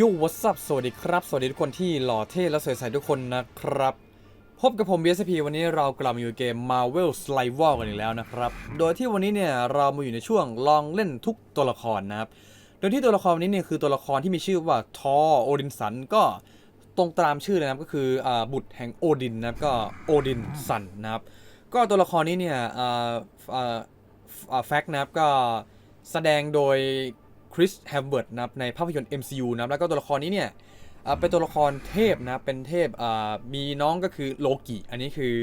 ยูวัสซับสวัสดีครับ สวัสดีทุกคนที่หล่อเท่และสวยใสทุกคนนะครับ พบกับผม BSP วันนี้เรากลับมาอยู่เกม Marvel s l i v e r กันอีกแล้วนะครับ โดยที่วันนี้เนี่ยเรามาอยู่ในช่วงลองเล่นทุกตัวละครนะครับ โดยที่ตัวละครวันนี้เนี่ยคือตัวละครที่มีชื่อว่าทอโอดินสันก็ตรงตามชื่อเลยนะครับก็คืออบุตรแห่งโอดินนะครับก็โอดินสันนะครับก็ตัวละครนี้เนี่ยแฟกนะครับก็แสดงโดย คริสแฮมเบิร์ตนะครับในภาพยนตร์ MCU นะครับแล้วก็ตัวละครนี้เนี่ยเป็นตัวละครเทพนะเป็นเทพมีน้องก็คือโลกิอันนี้คือ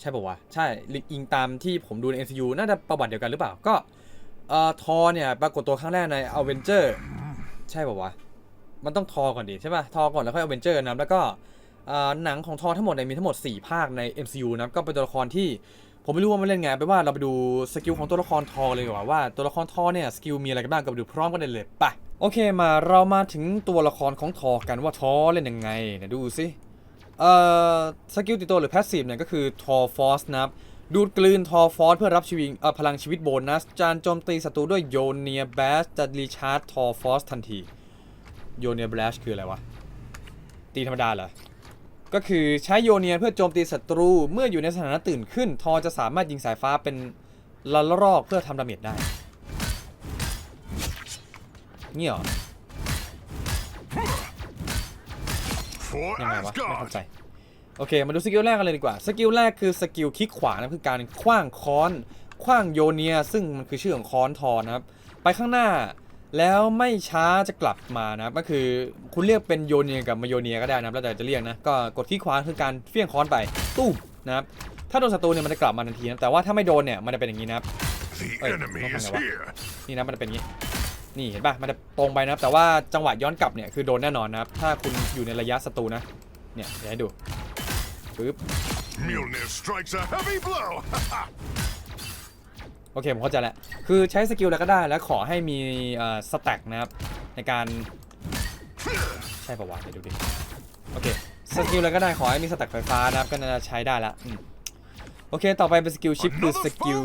ใช่ป่าวะใช่อิงตามที่ผมดูใน MCU น่าจะประวัติเดียวกันหรือเปล่าก็เอ่อทอเนี่ยปรากฏตัวครั้งแรกใน a v e n g e r ใช่ป่าวะมันต้องทอก่อนดิใช่ป่ะทอก่อนแล้วค่อย a v e n g e r นะครับแล้วก็หนังของทอทั้งหมดเนี่ยมีทั้งหมด 4 ภาคใน MCU นับก็เป็นตัวละครที่ ผมไม่รู้ว่ามันเล่นไงไปว่าเราไปดูสกิลของตัวละครทอเลยดีกว่าว่าตัวละครทอเนี่ยสกิลมีอะไรกันบ้างก็ไปดูพร้อมกันเลยไปโอเคมาเรามาถึงตัวละครของทอกันว่าทอเล่นยังไงเนี่ยดูสิเอ่อสกิลติดตัวหรือ passive เนี่ยก็คือ Tor Force นะครับดูดกลืน Tor Force เพื่อรับชีวิตเอ่อพลังชีวิตโบนัส จานโจมตีศัตรูด้วยโยเนียแบสจะรีชาร์จ Tor Force ทันทีโยเนียแบสคืออะไรวะ ตีธรรมดาเหรอ ก็คือใช้โยเนียเพื่อโจมตีศัตรูเมื่ออยู่ในสถานะตื่นขึ้น ทอจะสามารถยิงสายฟ้าเป็นละลอกเพื่อทำดาเมจได้เงี้ยเหรอยังไงวะไม่เข้าใจโอเค มาดูสกิลแรกกันเลยดีกว่า สกิลแรกคือสกิลคลิกขวานะคือการคว้างค้อน คว้างโยเนีย ซึ่งมันคือชื่อของค้อนทอนะครับ ไปข้างหน้า แล้วไม่ช้าจะกลับมานะครับก็คือคุณเรียกเป็นโยเนียกับมาโยเนียก็ได้นะครับแล้วแต่จะเรียกนะก็กดคลิกขวาคือการเฟี้ยงค้อนไปตู้มนะครับถ้าโดนศัตรูเนี่ยมันจะกลับมาทันทีนะแต่ว่าถ้าไม่โดนเนี่ยมันจะเป็นอย่างนี้นะครับ The Wait, enemy no, is no, no. here! นี่นะมันจะเป็นอย่างนี้ นี่เห็นป่ะมันจะตรงไปนะครับ แต่ว่าจังหวะย้อนกลับเนี่ยคือโดนแน่นอนนะครับ ถ้าคุณอยู่ในระยะศัตรูนะเนี่ยเดี๋ยวให้ดูปึ๊บ โอเค ผมเข้าใจแล้ว คือใช้สกิลแล้วก็ได้ แล้วขอให้มีสแต็กนะครับ ในการ ใช่ป่าวะเดี๋ยวดูดิ โอเค สกิลแล้วก็ได้ ขอให้มีสแต็กไฟฟ้านะครับ ก็น่าจะใช้ได้ละโอเค ต่อไปเป็นสกิลชิปคือสกิล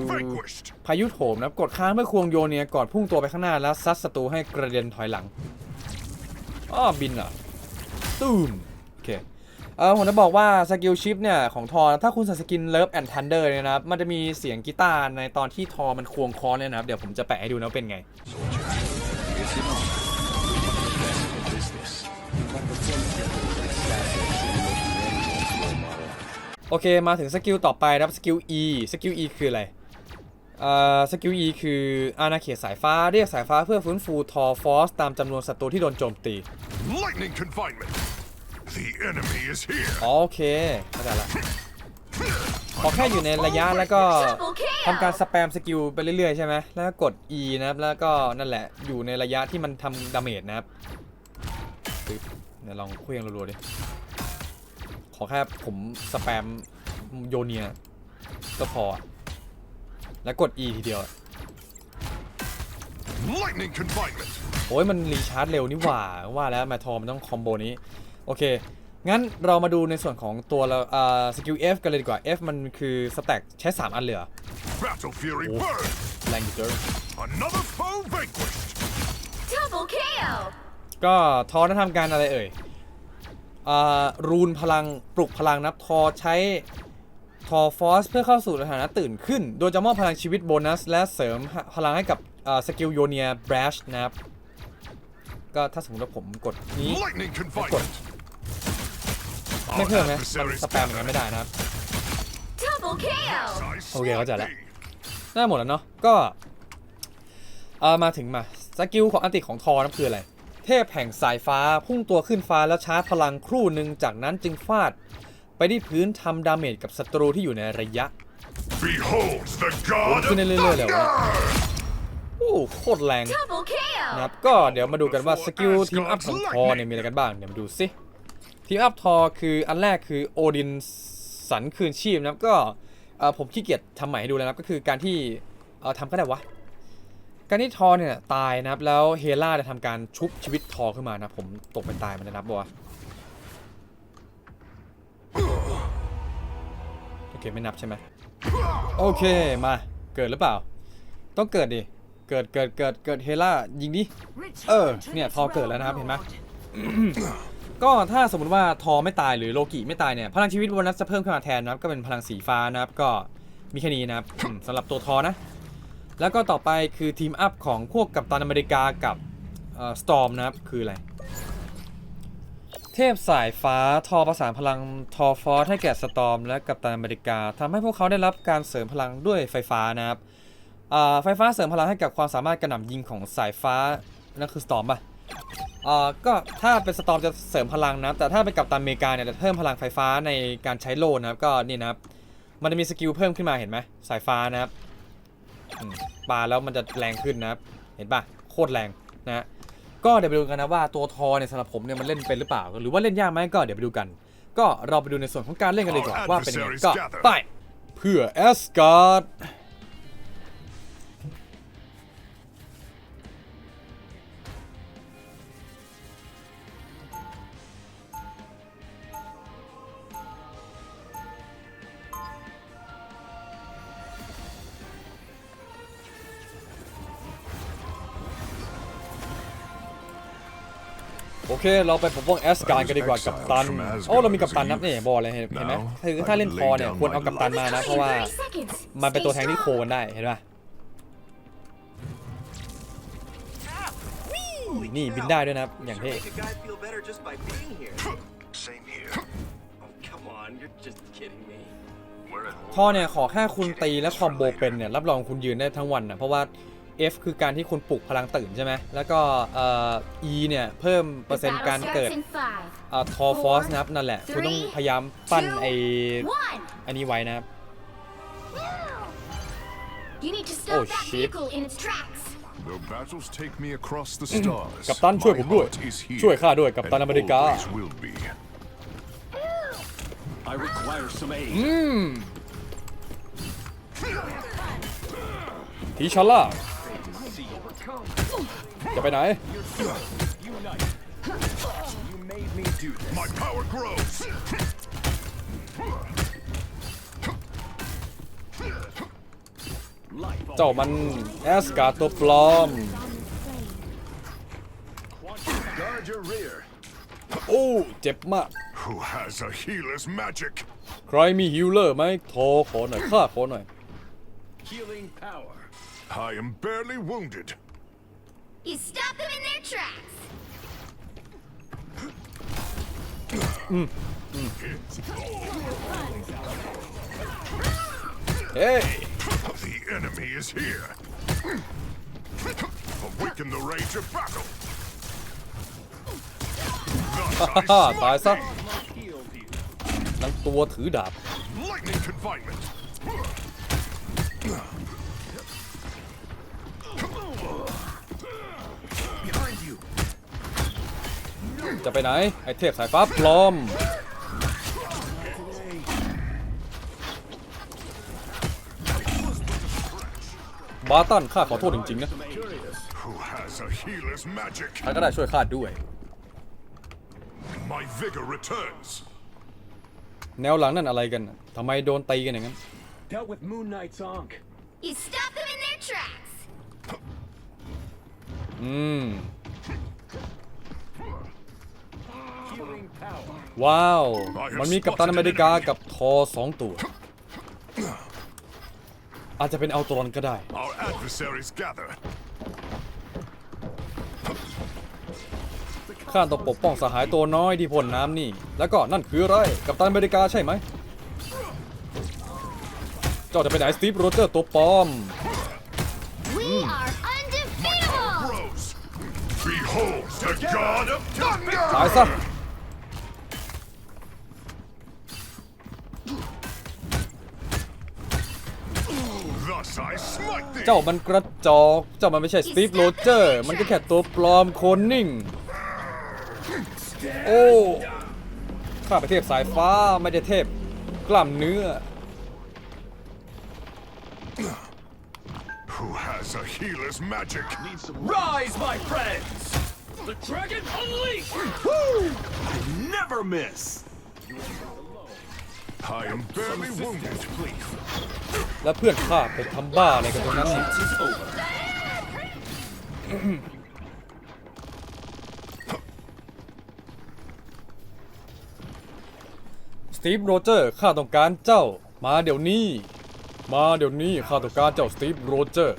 พายุโถมนะครับกดค้างเพื่อควงโยนเนี่ยก่อนพุ่งตัวไปข้างหน้าแล้วซัดศัตรูให้กระเด็นถอยหลัง อ้อบินเหรอตูมโอเค ออผมจะบอกว่าสกิลชิปเนี่ยของทอถ้าคุณใส่สกินเลิฟแอนด์ทันเดอร์เนี่ยนะครับ มันจะมีเสียงกีตาร์ในตอนที่ทอมันควงคอนเนี่ยนะครับ เดี๋ยวผมจะแปะให้ดูนะเป็นไง โอเคมาถึงสกิลต่อไปนะครับสกิล E สกิล E คืออะไรเอ่อสกิล E คืออาณาเขตสายฟ้าเรียกสายฟ้าเพื่อฟื้นฟูทอฟอสตามจำนวนศัตรูที่โดนโจมตี Lightning confinement! The enemy is here! อ๋อโอเคเข้าใจละขอแค่อยู่ในระยะแล้วก็ Triple kill ทำการสแปมสกิลไปเรื่อยๆใช่ไหมแล้วก็กด E นะครับ แล้วก็นั่นแหละอยู่ในระยะที่มันทำดาเมจนะครับปึ๊บเดี๋ยวลองเคลื่องรัวๆดิขอแค่ผมสแปมโยเนียก็พอ แล้วกด E ทีเดียว Lightning confinement! โอ้ยมันรีชาร์จเร็วนี่หว่าว่าแล้วแมททอมันต้องคอมโบนี้ โอเค งั้นเรามาดูในส่วนของตัวเราอ่าสกิล F กันเลยดีกว่า F มันคือสแต็กใช้ 3 อันเลยเหรอ Battle Fury Oh. burn! แรงเกิน Another foe vanquished! Double kill ก็ทอได้ทำการอะไรเอ่ยอ่ารูนพลังปลุกพลังนับทอใช้ทอฟอสเพื่อเข้าสู่สถานะตื่นขึ้น โดยจะมอบพลังชีวิตโบนัส และเสริมพลังให้กับอ่าสกิลโยเนียบรัชนะครับ ก็ถ้าสมมติว่าผมกดนี้ Lightning confinement! ไม่ Our เพิ่มนะมัน adversaries สแปมอย่างนั้นไม่ได้นะครับ Double kill I Okay, เข้าใจละ slap ได้หมดแล้วเนาะก็เออมาถึงมาสกิลของอันติของทอนั่นคืออะไร เทพแห่งสายฟ้าพุ่งตัวขึ้นฟ้าแล้วชาร์จพลังครู่หนึ่งจากนั้นจึงฟาด ไปที่พื้นทำดาเมจกับศัตรูที่อยู่ในระยะ Behold the god of ขึ้นเรื่อยๆเลยวะโอ้โคตรแรง Double kill นะครับก็เดี๋ยวมาดูกันว่าสกิลทีมอัพของทอเนี่ยมีอะไรกันบ้างเดี๋ยวมาดูสิทีมอัพทอคืออันแรกคือโอดินสันคืนชีพนะครับก็เอ่อผมขี้เกียจทำใหม่ให้ดูแล้วนะครับก็คือการที่เอ่อทำก็ได้วะการที่ทอเนี่ยตายนะครับแล้วเฮล่าจะทำการชุบชีวิตทอขึ้นมานะผมตกไปตายมันจะนับบ่วะโอเคไม่นับใช่ไหมโอเคมาเกิดหรือเปล่า ต้องเกิดดิ เกิดเกิดเกิดเกิดเฮล่ายิงดิ เออ เนี่ยทอเกิดแล้วนะครับเห็นไหม ก็ถ้าสมมติว่าทอไม่ตายหรือโลกิไม่ตายเนี่ยพลังชีวิตวันนั้นจะเพิ่มขึ้นมาแทนนะครับก็เป็นพลังสีฟ้านะครับก็มีแค่นี้นะครับอืมสำหรับตัวทอนะ แล้วก็ต่อไปคือทีมอัพของพวกกัปตันอเมริกากับสตอมนะครับคืออะไร เทพสายฟ้าทอประสานพลังทอฟอสให้แก่สตอมและกัปตันอเมริกาทำให้พวกเขาได้รับการเสริมพลังด้วยไฟฟ้านะครับ อ่าไฟฟ้าเสริมพลังให้กับความสามารถกระหน่ำยิงของสายฟ้านั่นคือสตอมป่ะอ่าก็ถ้าเป็นสตอมจะเสริมพลังนะแต่ถ้าเป็นกัปตันอเมริกาเนี่ยจะเพิ่มพลังไฟฟ้าในการใช้โล่นะครับก็นี่นะครับมันจะมีสกิลเพิ่มขึ้นมาเห็นไหมสายฟ้านะครับปาแล้วมันจะแรงขึ้นนะครับ เห็นป่ะโคตรแรงนะฮะก็เดี๋ยวไปดูกันนะว่าตัวทอเนี่ยสำหรับผมเนี่ยมันเล่นเป็นหรือเปล่า หรือว่าเล่นยากไหมก็เดี๋ยวไปดูกัน ก็เราไปดูในส่วนของการเล่นกันเลยกว่าว่าเป็นยังไงก็ไปเพื่อแอสการ์ด เค เราไปปกป้องแอสการ์ดกันดีกว่ากับตันโอ้เรามีกับตันนับเนี่ยบอกเลยเห็นเห็นไหมคือถ้าเล่นทอเนี่ยควรเอากับตันมานะ เพราะว่ามันเป็นตัวแทงที่โคนได้เห็นป่ะนี่บินได้ด้วยนะครับอย่างเท่ Make a guy feel better just by being here. Same here. Oh, come on, you're just kidding me. We're at ทอเนี่ยขอแค่คุณตีและคอมโบเป็นเนี่ยรับรองคุณยืนได้ทั้งวันนะเพราะว่า F คือการที่คุณปลุกพลังตื่นใช่ไหม แล้วก็เอ่อ E เนี่ยเพิ่มเปอร์เซ็นต์การเกิดเอ่อทอฟอสนะครับนั่นแหละ คุณต้องพยายามปั้นไอ One. อันนี้ไว้นะครับ You need to Oh, stop that shit. vehicle in its tracks. The battles take me across the stars. กัปตันช่วยผมด้วย My heart is here, ช่วยข้าด้วยกัปตัน and อเมริกา always will be. I require some aid. ทีชาร่า จะไปไหน My power grows. เจ้ามันแอสการ์ดตัวปลอม Guard your rear. โอ้ เจ็บมาก Who has a healer's magic? ใครมีฮิลเลอร์ไหมโทรขอหน่อยข้าขอหน่อย Healing power. I am barely wounded. You stop them in their tracks. เฮ้ย The enemy is here. Awaken the rage of battle. Thus ฮ่า I ตาย smite ซะ Healed you. ทั้งตัวถือดาบ thee. Lightning confinement. จะไปไหน ไอเทพสายฟ้าปลอม บาตันข้าขอโทษจริงๆนะ Who has a healer's magic? ใครก็ได้ช่วยข้าด้วย My vigor returns. แนวหลังนั่นอะไรกันน่ะทำไมโดนตีกันอย่างนั้น Dealt with Moon Knight's Ankh. You stop them in their tracks. อืม ว้าว มันมีกัปตันอเมริกากับทอสองตัว อาจจะเป็นอัลตรอนก็ได้ Our adversaries gather. ข้าต้องปกป้องสหายตัวน้อยที่พ่นน้ำนี่ แล้วก็นั่นคืออะไร กัปตันอเมริกาใช่ไหม เจ้าจะไปไหนสตีฟโรเจอร์ตัวปลอม We are undefeatable. Grows. Behold the god of thunder! ตายซะ เจ้ามันกระจอก เจ้ามันไม่ใช่สตีฟโรเจอร์ มันก็แค่ตัวปลอมโคนนิ่ง โอ้ข้าไปนเทพสายฟ้าไม่ได้เทพกล้ามเนื้อ Who has a healer's magic? Rise, my friends! The dragon unleashed! I never miss! I am barely wounded. แล้วเพื่อนข้าไปทำบ้าอะไรกันตรงนั้นนี่สตีฟโรเจอร์ข้าต้องการเจ้า มาเดี๋ยวนี้ มาเดี๋ยวนี้ข้าต้องการเจ้าสตีฟโรเจอร์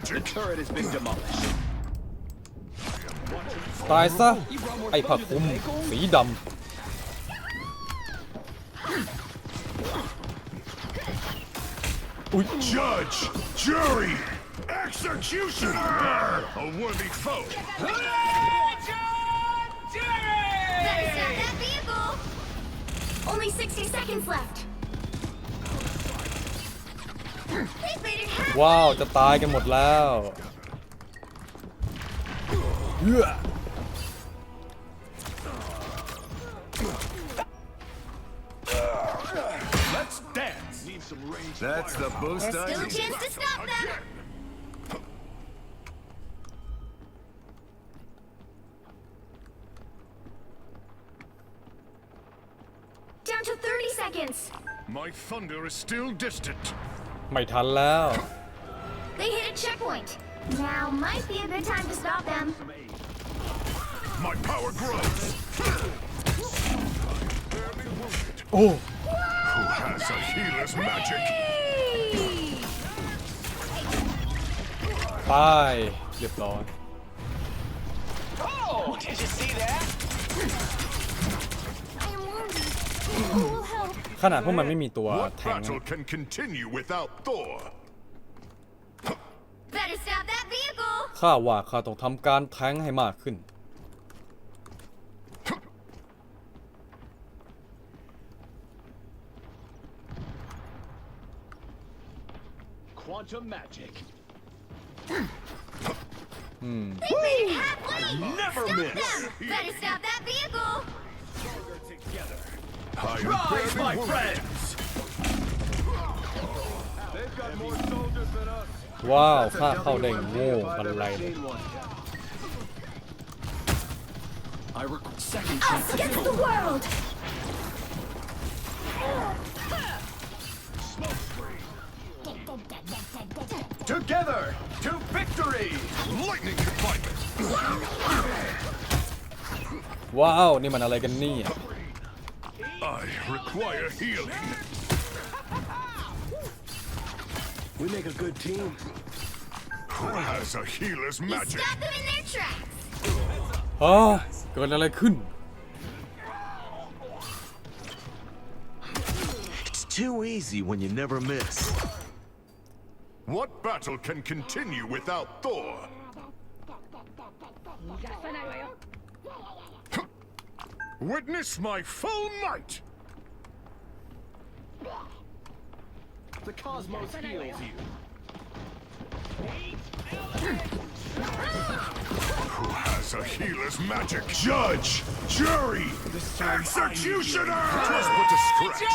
healer's magic? Turret has been demolished. ตายซะ ไอ้ผักคลุมสีด Judge, jury, executioner! A worthy foe. Better stop that vehicle. Only 60 seconds left. ว้าวจะตายกันหมดแล้วเอื้อ Let's dance. Need some range. That's the boost There's I still a need. chance to stop them. Down to 30 seconds. My thunder is still distant. ไม่ทันแล้ว They hit a checkpoint. Now might be a good time to stop them. My power grows. โอ้ Who has a healer's magic? ตาย เรียบร้อย Oh, did you see that? ขนาดพวกมันไม่มีตัว What แทงนะ battle can continue without Thor? Better stop that vehicle. ข้าว่าข้าต้องทำการแทงให้มากขึ้น Quantum magic. They made it halfway. Never Stop miss. them. Better stop that vehicle. Together. I am Rise, badly my wounded. friends. They've got more soldiers than us. ว้าวข้าเข้าได้โง่บันไลเลย I request second Us against the world. Together to victory. Lightning confinement. ว้าว นี่มันอะไรกันเนี่ย I require healing. We make a good team. Who has a healer's You magic? stop them in their tracks. อ๋อเกิดอะไรขึ้น It's too easy when you never miss. What battle can continue without Thor? Witness my full might! The cosmos heals you. Who has a healer's magic? Judge! Jury! Executioner! was but a stretch.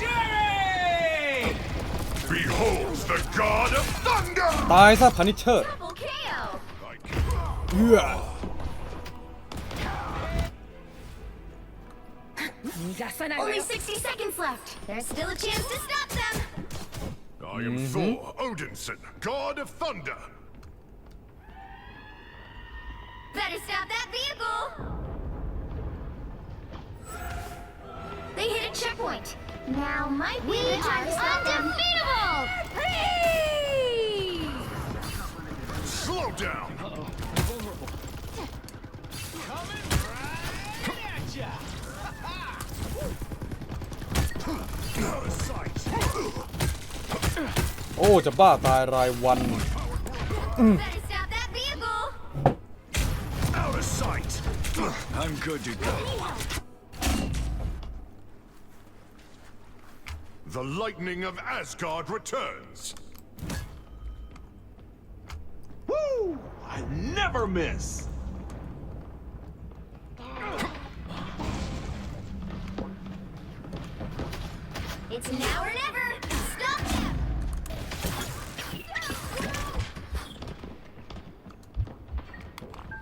Jury! Behold the god of thunder! 나에서 반이 쳐. Yeah. Only 60 seconds left. There's still a chance to stop them. I am mm-hmm. Thor Odinson, god of thunder. Better stop that vehicle. They hit a checkpoint. Now might be the time to stop them. Slow down! Vulnerable. Coming right at ya. Out of sight! โอ้ จะบ้าตายรายวัน Better stop that vehicle. Out of sight! I'm good to go. The lightning of Asgard returns. Woo! I never miss. It's now or never! Stop them!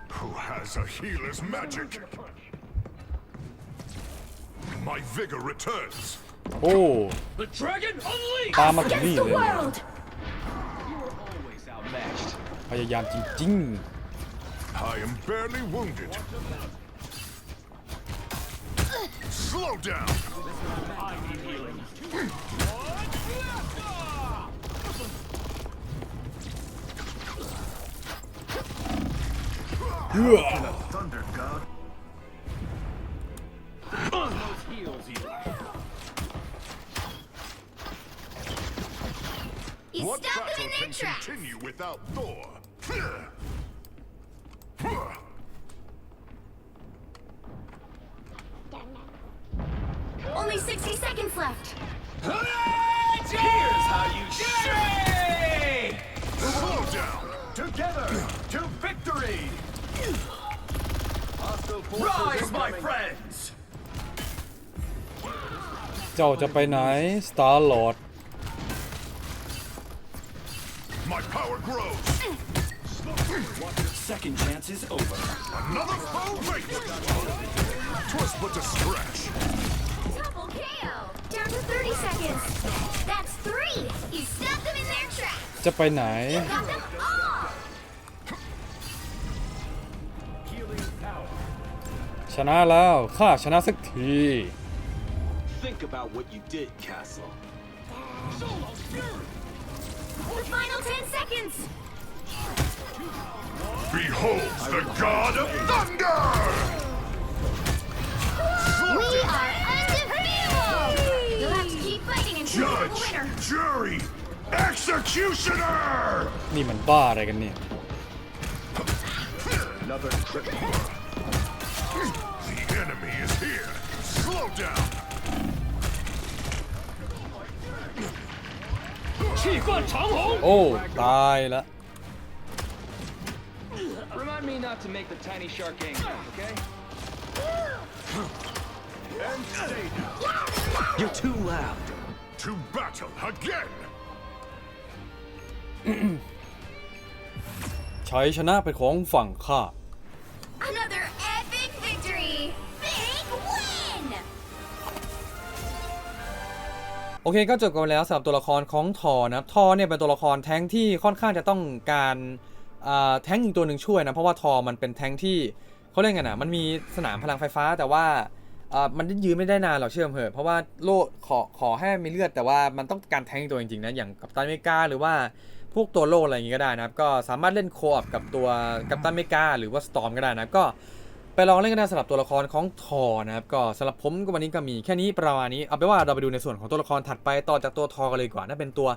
Who has a healer's magic? My vigor returns! Oh! The dragon unleashed! Against the world! You were always outmatched. I am barely wounded. Slow down. Thunder God. Cosmos heals you. You What stop them battle in their can tracks! continue without Thor? 60 seconds left. Here's how you shake! Slow down. Together to victory! Rise, my friends! ๆ เจ้าจะไปไหน Star Lord My power grows. Second chance is over. Another foe vanquished. Twas but a scratch. seconds. That's three! You stop them in their tracks! จะไปไหน Got them all! Healing power. ชนะแล้วข้าชนะสักที Think about what you did, Castle. The final 10 seconds! Behold the god of thunder! Slow We down. are Judge, winner! jury, executioner! นี่มันบ้าอะไรกันเนี่ย Another triple. The enemy is here. Slow down. โอ้ ตายละ Remind me not to make the tiny shark angry, okay? And stay down. You're too loud. To battle again. ชัยชนะเป็นของฝั่งข้า Another epic victory! Big win! โอเคก็จบกันไปแล้วสำหรับตัวละครของทอนะครับทอเนี่ยเป็นตัวละครแท้งที่ค่อนข้างจะต้องการอ่าแท้งอีกตัวหนึ่งช่วยนะ เพราะว่าทอมันเป็นแท้งที่เขาเรียกกันนะมันมีสนามพลังไฟฟ้าแต่ว่า อ่ามันยืนไม่ได้นานหรอกเชื่อมเหอะเพราะว่าโลกขอขอให้มีเลือดแต่ว่ามันต้องการแทงตัวจริงๆนะอย่างกัปตันอเมริกาหรือว่าพวกตัวโลกอะไรอย่างงี้ก็ได้นะครับ ก็สามารถเล่นโคออกับตัวกัปตันอเมริกาหรือว่าสตอมก็ได้นะก็ไปลองเล่นกันได้สำหรับตัวละครของทอนะครับก็สำหรับผมก็วันนี้ก็มีแค่นี้ประมาณนี้เอาไปนว่าเราไปดูในส่วนของตัวละครถัดไปต่อจากตัวทอกันเลยดีกว่าน่าเป็นตัว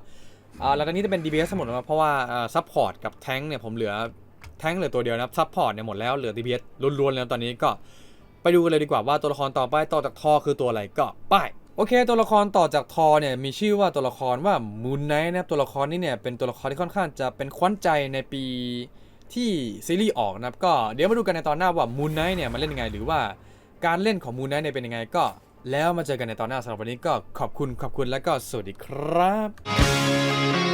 อ่าแล้วตอนนี้จะเป็น DPS ทั้งหมดแล้วเพราะว่าซัพพอร์ตกับแท้งเนี่ยผมเหลือแท้งเหลือตัวเดียวนะครับซัพพอร์ตเนี่ยหมดแล้วเหลือ DPS ล้วนๆแล้วตอนนี้ก็ ไปดูกันเลยดีกว่าว่าตัวละครต่อไปต่อจากทอคือตัวอะไรก็ไปโอเค ตัวละครต่อจากทอเนี่ยมีชื่อว่าตัวละครว่ามูนไนท์นะครับตัวละครนี้เนี่ยเป็นตัวละครที่ค่อนข้างจะเป็นขวัญใจในปีที่ซีรีส์ออกนะครับก็เดี๋ยวมาดูกันในตอนหน้าว่ามูนไนท์เนี่ยมันเล่นยังไง หรือว่าการเล่นของมูนไนท์เนี่ยเป็นยังไงก็ แล้วมาเจอกันในตอนหน้าสำหรับวันนี้ก็ขอบคุณขอบคุณแล้วก็สวัสดีครับ